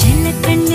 செல்ல கண்